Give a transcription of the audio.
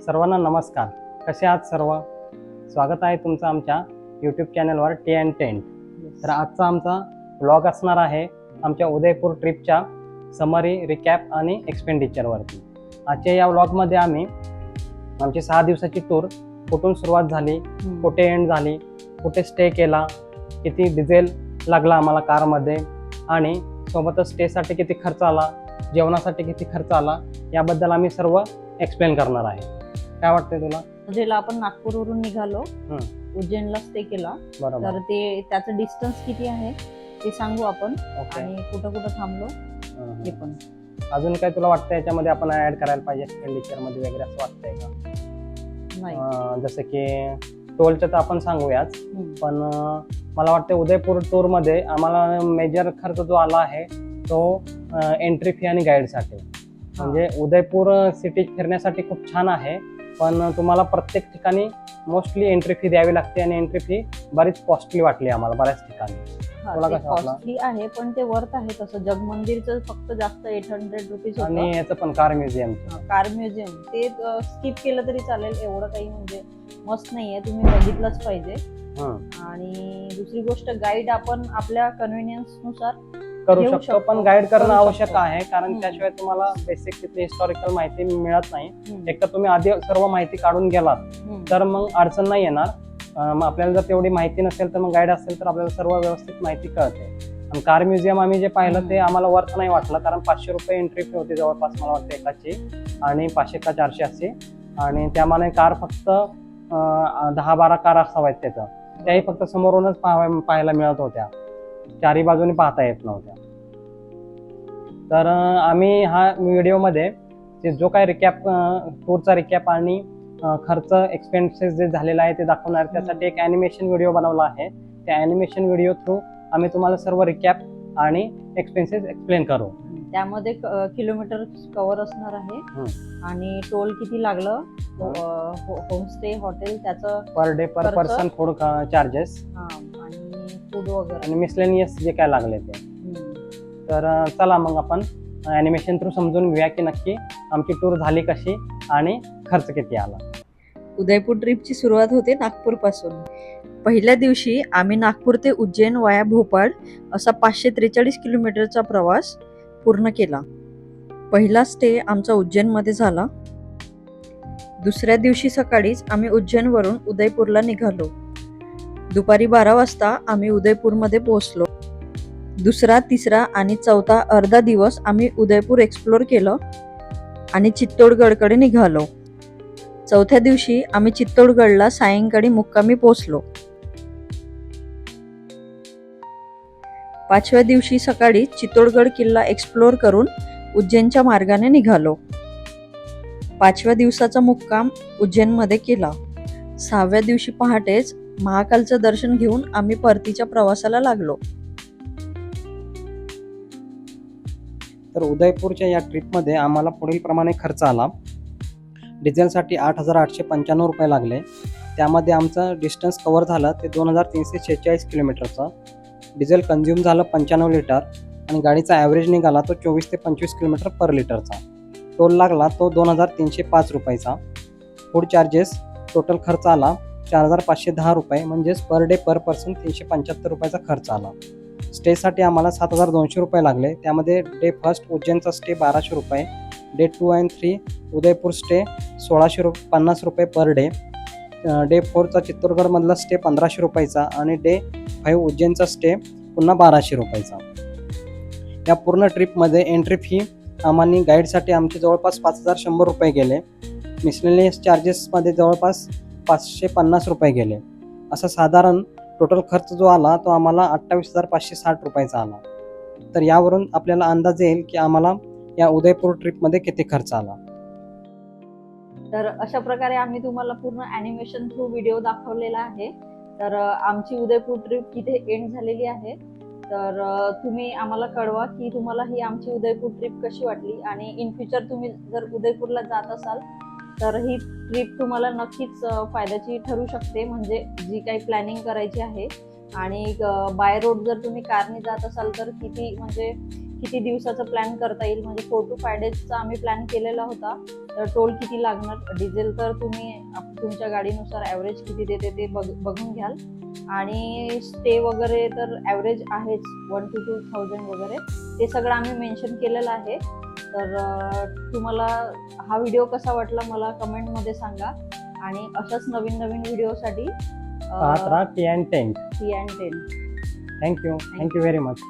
सर्वांना नमस्कार. कसे आहात सर्व? स्वागत आहे तुमचं आमच्या यूट्यूब चॅनलवर टी अँड टेंट तर आजचा आमचा ब्लॉग असणार आहे आमच्या उदयपूर ट्रिपच्या समरी रिकॅप आणि एक्सपेंडिचरवरती आजच्या या व्लॉगमध्ये आम्ही आमची सहा दिवसाची टूर कुठून सुरुवात झाली कुठे एंड झाली कुठे स्टे केला किती डिझेल लागला आम्हाला कारमध्ये आणि सोबतच स्टेसाठी किती खर्च आला जेवणासाठी किती खर्च आला याबद्दल आम्ही सर्व एक्सप्लेन करणार आहे. काय वाटतंय तुला? उज्जैनला आपण नागपूरवरून निघालो उज्जैनला स्टे केला. बरोबर. तर ते त्याचं डिस्टन्स किती आहे ते सांगू आपण. आणि कुठं कुठं थांबलो हे पण. अजून काय तुला वाटतं याच्यामध्ये आपण ऍड करायला पाहिजे एक्सपेंडिचरमध्ये वगैरे असं वाटतंय का? जसं की टोलचं तर आपण सांगूयाच. पण मला वाटतं उदयपूर टूरमध्ये आम्हाला मेजर खर्च जो आला आहे तो एंट्री फी आणि गाईडसाठी म्हणजे उदयपूर सिटी फिरण्यासाठी खूप छान आहे. पण तुम्हाला प्रत्येक ठिकाणी मोस्टली एंट्री फी द्यावी लागते आणि एंट्री फी बरीच कॉस्टली वाटली आम्हाला बऱ्याच ठिकाणी? कॉस्टली आहे पण ते वर्थ आहे तसं. जगमंदिरचं फक्त जास्त एट हंड्रेड रुपीज आणि याचं पण कार म्युझियम कार म्युझियम ते स्किप केलं तरी चालेल. एवढं काही म्हणजे मस्त नाहीये. तुम्ही बघितलंच पाहिजे. आणि दुसरी गोष्ट गाईड आपण आपल्या कन्व्हिनियन्सनुसार करू शकतो शकतो. पण गाईड करणं करू आवश्यक शकतो. आहे कारण हम्म. त्याशिवाय तुम्हाला बेसिक तिथली हिस्टॉरिकल माहिती मिळत नाही हम्म, एक तर तुम्ही आधी सर्व माहिती काढून गेलात हम्म. तर मग अडचण नाही येणार अं, मग आपल्याला जर तेवढी माहिती नसेल तर मग गाईड असेल तर आपल्याला सर्व व्यवस्थित माहिती कळते आणि कार म्युझियम आम्ही जे पाहिलं ते. आम्हाला वर्थ नाही वाटलं कारण पाचशे रुपये एंट्री फी होती जवळपास मला वाटतं एकाची आणि पाचशे का चारशे असे आणि त्यामाने कार फक्त अं, दहा बारा कार असाव्यात त्याचं त्याही फक्त समोरूनच पाहावं पाहायला मिळत होत्या चारी बाजूने पाहता येत नव्हत्या. तर आम्ही हा व्हिडिओमध्ये जे जो काय रिकॅप टूरचा रिकॅप आणि खर्च एक्सपेन्सेस जे झालेला आहे ते दाखवणार. त्यासाठी एक ॲनिमेशन व्हिडिओ बनवला आहे. त्या ॲनिमेशन व्हिडिओ थ्रू आम्ही तुम्हाला सर्व रिकॅप आणि एक्सपेन्सेस एक्सप्लेन करू. त्यामध्ये किलोमीटर कव्हर असणार आहे. आणि टोल किती लागलं? होमस्टे हॉटेल त्याचं per day per? Person food charges food वगैरे. आणि मिसलेनियस जे काय लागले ते. तर चला मग आपण ॲनिमेशन थ्रू समजून घेऊया की नक्की आमची टूर झाली कशी आणि खर्च किती आला. उदयपूर ट्रिपची सुरुवात होते नागपूरपासून. पहिल्या दिवशी आम्ही नागपूर ते उज्जैन वाया भोपाळ असा पाचशे त्रेचाळीस किलोमीटरचा प्रवास पूर्ण केला. पहिला स्टे आमचा उज्जैनमध्ये झाला. दुसऱ्या दिवशी सकाळीच आम्ही उज्जैनवरून उदयपूरला निघालो. दुपारी बारा वाजता आम्ही उदयपूरमध्ये पोहोचलो. दुसरा तिसरा आणि चौथा अर्धा दिवस आम्ही उदयपूर एक्सप्लोर केलं आणि चित्तोडगडकडे निघालो. चौथ्या दिवशी आम्ही चित्तोडगडला सायंकाळी मुक्कामी पोहोचलो. पाचव्या दिवशी सकाळी चित्तोडगड किल्ला एक्सप्लोर करून उज्जैनच्या मार्गाने निघालो. पाचव्या दिवसाचा मुक्काम उज्जैनमध्ये केला. सहाव्या दिवशी पहाटेच महाकालचं दर्शन घेऊन आम्ही परतीच्या प्रवासाला लागलो. तर उदयपूरच्या या ट्रिपमध्ये आम्हाला पुढील प्रमाणे खर्च आला. डिझेलसाठी आठ हजार आठशे पंच्याण्णव रुपये लागले. त्यामध्ये आमचं डिस्टन्स कवर झालं ते दोन हजार तीनशे शेहेचाळीस किलोमीटरचं. डिझेल कन्झ्युम झालं पंच्याण्णव लिटर आणि गाडीचा ॲव्हरेज निघाला तो चोवीस ते पंचवीस किलोमीटर पर लिटरचा टोल लागला तो दोन हजार तीनशे पाच रुपयाचा. फूड चार्जेस टोटल खर्च आला चार हजार पाचशे दहा रुपये म्हणजेच पर डे पर पर्सन तीनशे पंच्याहत्तर रुपयाचा खर्च आला. स्टेसाठी आम्हाला सात हजार दोनशे रुपये लागले. त्यामध्ये डे फर्स्ट उज्जैनचा स्टे बाराशे रुपये day two and three Udaipur stay सोळाशे रु पन्नास रुपये पर डे डे फोरचा चित्तोडगडमधला स्टे पंधराशे रुपयाचा आणि डे फाईव्ह उज्जैनचा स्टे पुन्हा बाराशे रुपयाचा. या पूर्ण ट्रिपमध्ये एंट्री फी आम्हाला गाईडसाठी आमचे जवळपास पाच हजार शंभर रुपये गेले. मिसलेनियस चार्जेसमध्ये जवळपास पाचशे पन्नास रुपये गेले. असा साधारण टोटल खर्च जो आला तो आम्हाला अठ्ठावीस हजार पाचशे साठ रुपयाचा आला. तर यावरून आपल्याला अंदाज येईल की आम्हाला या उदयपूर ट्रिपमध्ये किती खर्च आला. तर अशा प्रकारे आम्ही तुम्हाला पूर्ण अॅनिमेशन थ्रू व्हिडिओ दाखवलेला आहे. तर आमची उदयपूर ट्रिप इथे एंड झालेली आहे. तर तुम्ही आम्हाला कळवा की तुम्हाला ही आमची उदयपूर ट्रिप कशी वाटली आणि इन फ्युचर तुम्ही जर उदयपूरला जात असाल तर ही ट्रिप तुम्हाला नक्कीच फायद्याची ठरू शकते. म्हणजे जी काही प्लॅनिंग करायची आहे. आणि बाय रोड जर तुम्ही कारने जात असाल तर किती म्हणजे किती दिवसाचा प्लॅन करता येईल? म्हणजे फोर टू फाय डेजचा आम्ही प्लॅन केलेला होता. तर टोल किती लागणार? डिझेल तर तुम्ही तुमच्या गाडीनुसार ॲव्हरेज किती देते ते बघ बघून घ्याल. आणि स्टे वगैरे तर ॲव्हरेज आहेच. वन टू टू थाउजंड वगैरे. ते सगळं आम्ही मेन्शन केलेलं आहे. तर तुम्हाला हा व्हिडिओ कसा वाटला मला कमेंटमध्ये सांगा. आणि अशाच नवीन नवीन व्हिडिओसाठी टी अँड टेंट टी अँड ten thank you thank you very much